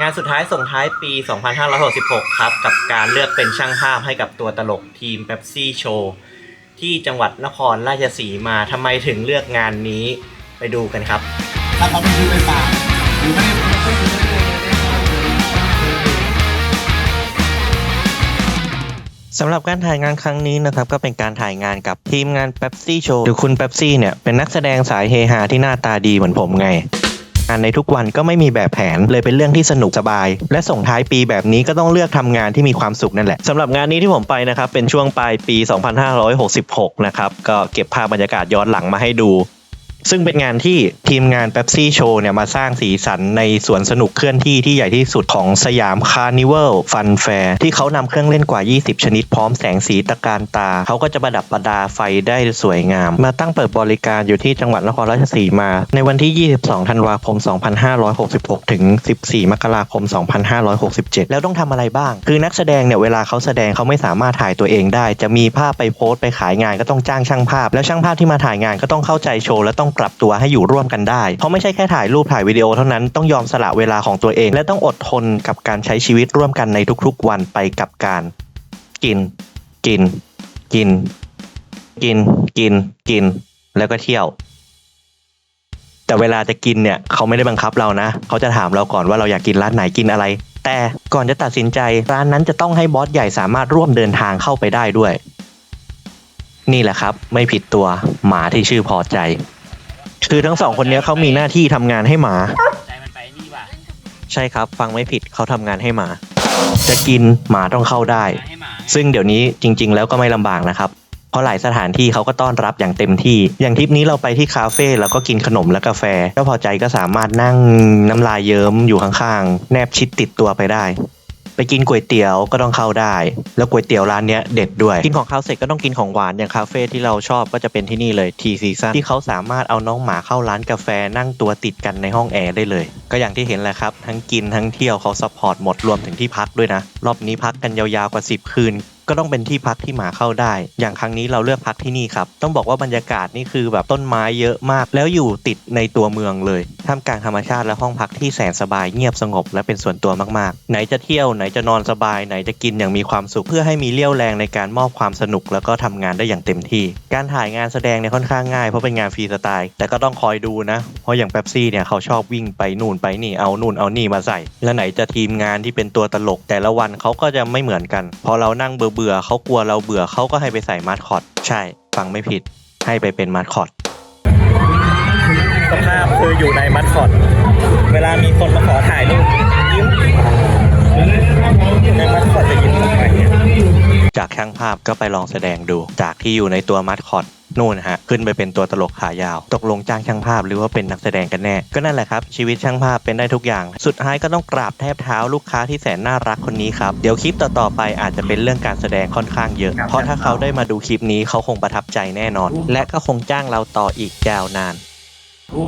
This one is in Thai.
งานสุดท้ายส่งท้ายปี 2566 ครับ กับการเลือกเป็นช่างภาพให้กับตัวตลกทีมเ e ปซี่โชว์ที่จังหวัดนครราชสีมาทำไมถึงเลือกงานนี้ไปดูกันครับ ถ้าเขาไม่ซื้อไปฝากหรือไม่ได้ไม่ได้ สำหรับการถ่ายงานครั้งนี้นะครับก็เป็นการถ่ายงานกับทีมงาน Pepsi Show หรือคุณเ e ปซี่เนี่ยเป็นนักแสดงสายเฮฮาที่หน้าตาดีเหมือนผมไง งานในทุกวันก็ไม่มีแบบแผนเลยเป็นเรื่องที่สนุกสบาย และส่งท้ายปีแบบนี้ก็ต้องเลือกทำงานที่มีความสุขนั่นแหละสำหรับงานนี้ที่ผมไปนะครับเป็นช่วงปลายปี 2566 นะครับก็เก็บภาพบรรยากาศย้อนหลังมาให้ดู ซึ่งเป็นงานที่ทีมงาน Pepsi Show เนี่ยมาสร้างสีสันในสวนสนุกเคลื่อนที่ที่ใหญ่ที่สุดของสยามคาร์นิวัลฟันแฟร์ที่เขานำเครื่องเล่นกว่า 20 ชนิดพร้อมแสงสีตะการตา เขาก็จะประดับประดาไฟได้สวยงาม มาตั้งเปิดบริการอยู่ที่จังหวัดนครราชสีมา ในวันที่ 22 ธันวาคม 2566 ถึง 14 มกราคม 2567 แล้วต้องทำอะไรบ้าง คือนักแสดงเนี่ยเวลาเขาแสดงเขาไม่สามารถถ่ายตัวเองได้ จะมีภาพไปโพสต์ไปขายงานก็ต้องจ้างช่างภาพ แล้วช่างภาพที่มาถ่ายงานก็ต้องเข้าใจโชว์และต้องปรับตัวให้อยู่ร่วมกันได้ เพราะไม่ใช่แค่ถ่ายรูปถ่ายวิดีโอเท่านั้นต้องยอมสละเวลาของตัวเอง และต้องอดทนกับการใช้ชีวิตร่วมกันในทุกๆวันไปกับการ กิน กิน กิน กิน กิน กิน แล้วก็เที่ยว แต่เวลาจะกินเนี่ยเขาไม่ได้บังคับเรานะ เขาจะถามเราก่อนว่าเราอยากกินร้านไหนกินอะไร แต่ก่อนจะตัดสินใจร้านนั้นจะต้องให้บอสใหญ่สามารถร่วมเดินทางเข้าไปได้ด้วย นี่แหละครับ ไม่ผิดตัวหมาที่ชื่อพอใจ คือทั้งสองคนเนี้ยเขามีหน้าที่ทำงานให้หมา ใจมันไปนี่ว่ะใช่ครับ ฟังไม่ผิดเขาทำงานให้หมา จะกินหมาต้องเข้าได้ ให้หมาซึ่งเดี๋ยวนี้จริง ๆ แล้วก็ไม่ลำบากนะครับ เพราะหลายสถานที่เขาก็ต้อนรับอย่างเต็มที่ อย่างทริปนี้เราไปที่คาเฟ่แล้วก็กินขนมและกาแฟก็พอใจก็สามารถนั่งน้ำลายเยิ้มอยู่ข้างๆ แนบชิดติดตัวไปได้ ไปกินก๋วยเตี๋ยวก็ต้องเข้าได้ แล้วก๋วยเตี๋ยวร้านเนี้ยเด็ดด้วย กินของข้าวเสร็จก็ต้องกินของหวานอย่างคาเฟ่ที่เราชอบก็จะเป็นที่นี่เลยทีซีซันที่เขาสามารถเอาน้องหมาเข้าร้านกาแฟนั่งตัวติดกันในห้องแอร์ได้เลย ก็อย่างที่เห็นแหละครับ ทั้งกินทั้งเที่ยวเขาซัพพอร์ตหมดรวมถึงที่พักด้วยนะ รอบนี้พักกันยาวๆกว่า 10 คืน ก็ต้องเป็นที่พักที่หมาเข้าได้ อย่างครั้งนี้เราเลือกพักที่นี่ครับ ต้องบอกว่าบรรยากาศนี่คือแบบต้นไม้เยอะมาก แล้วอยู่ติดในตัวเมืองเลยท่ามกลางธรรมชาติและห้องพักที่แสนสบายเงียบสงบและเป็นส่วนตัวมากๆ ไหนจะเที่ยวไหนจะนอนสบาย ไหนจะกินอย่างมีความสุขเพื่อให้มีเรี่ยวแรงในการมอบความสนุก แล้วก็ทำงานได้อย่างเต็มที่ การถ่ายงานแสดงเนี่ยค่อนข้างง่ายเพราะเป็นงานฟรีสไตล์ แต่ก็ต้องคอยดูนะ เพราะอย่างเป๊ปซี่เนี่ยเขาชอบวิ่งไปนู่นไปนี่เอานู่นเอานี่มาใส่ แล้วไหนจะทีมงานที่เป็นตัวตลก แต่ละวันเขาก็จะไม่เหมือนกันพอเรานั่งเบื่อบื่อๆเขากลัวเราเบื่อเขาก็ให้ไปใส่มาสคอต ใช่ ฟังไม่ผิด ให้ไปเป็นมาสคอตสภาพคืออยู่ในมัดคอต เวลามีคนมาขอถ่ายรูปยิ้มในมัดคอตจะยิ้มทำไมเนี่ยจากช่างภาพก็ไปลองแสดงดู จากที่อยู่ในตัวมัดคอต นู่นนะฮะขึ้นไปเป็นตัวตลกขายาว ตกลงจ้างช่างภาพหรือว่าเป็นนักแสดงกันแน่ ก็นั่นแหละครับชีวิตช่างภาพเป็นได้ทุกอย่าง สุดท้ายก็ต้องกราบแทบเท้าลูกค้าที่แสนน่ารักคนนี้ครับเดี๋ยวคลิปต่อๆไปอาจจะเป็นเรื่องการแสดงค่อนข้างเยอะ เพราะถ้าเขาได้มาดูคลิปนี้เขาคงประทับใจแน่นอน และก็คงจ้างเราต่ออีกยาวนานโอ้